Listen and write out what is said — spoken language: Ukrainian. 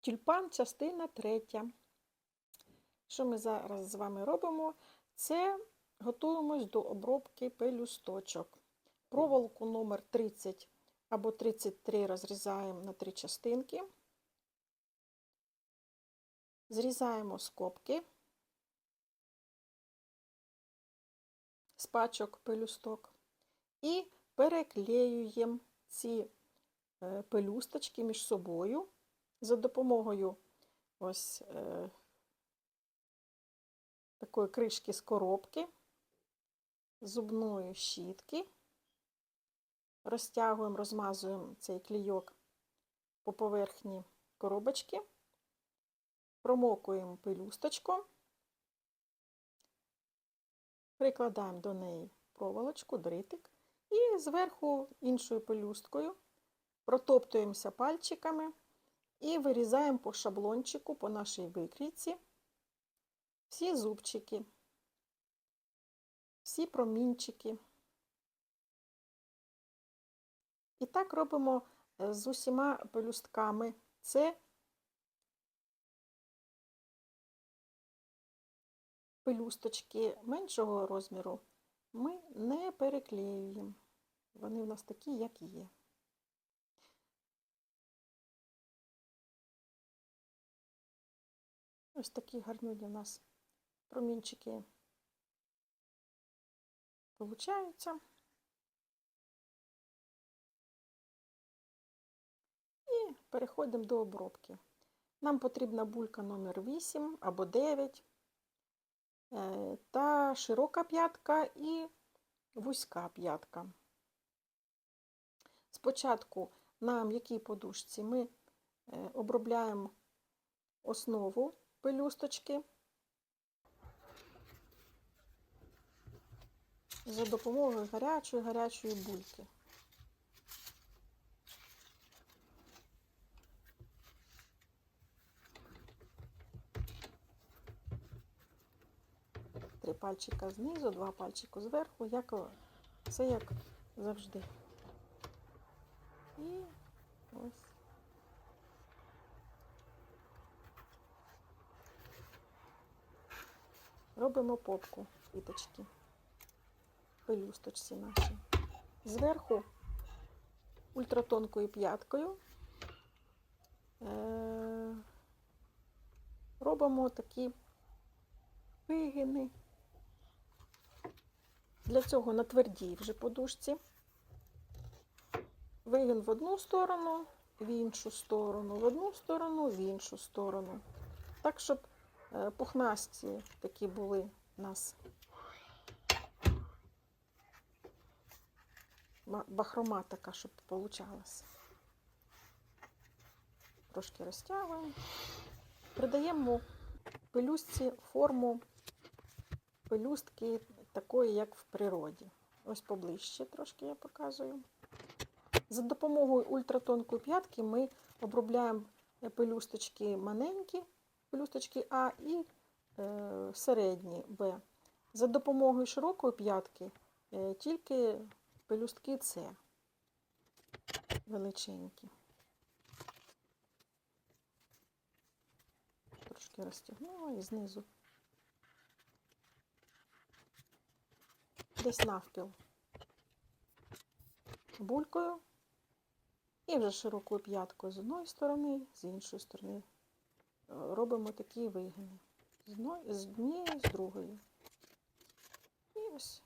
Тюльпан, частина третя. Що ми зараз з вами робимо? Це готуємось до обробки пелюсточок. Проволоку номер 30 або 33 розрізаємо на три частинки. Зрізаємо скобки з пачок пелюсток і переклеюємо ці е, пелюсточки між собою за допомогою ось е, такої кришки з коробки, зубної щітки. Розтягуємо, розмазуємо цей клійок по поверхні коробочки, промокуємо пелюсточку, прикладаємо до неї проволочку, дритик. І зверху іншою пелюсткою протоптуємося пальчиками і вирізаємо по шаблончику, по нашій викрійці всі зубчики, всі промінчики. І так робимо е, з усіма пелюстками. Це пелюсточки меншого розміру ми не переклеюємо. Вони в нас такі, як є. Ось такі гарнюні у нас промінчики получаються. І переходимо до обробки. Нам потрібна булька номер 8 або 9, е, та широка п'ятка і вузька п'ятка. Спочатку на м'якій подушці ми е, обробляємо основу пелюсточки за допомогою гарячої гарячої бульки. Три пальчика знизу, два пальчика зверху, як це як завжди. І ось. Робимо попку квіточки, пелюсточці наші. Зверху ультратонкою п'яткою е робимо такі вигини. Для цього на твердій вже подушці. Вигин в одну сторону, в іншу сторону, в одну сторону, в іншу сторону. Так, щоб пухнасті такі були у нас. Бахрома така, щоб получалася. Трошки розтягуємо. Придаємо пелюстці форму пелюстки такої, як в природі. Ось поближче трошки я показую. За допомогою ультратонкої п'ятки ми обробляємо пелюсточки маленькі, пелюсточки А і е, середні Б. За допомогою широкої п'ятки е, тільки пелюстки С величенькі. Трошки розтягнула і знизу. Десь навпіл булькою і вже широкою п'яткою з одної сторони, з іншої сторони робимо такі вигини. З однієї, з другої. І ось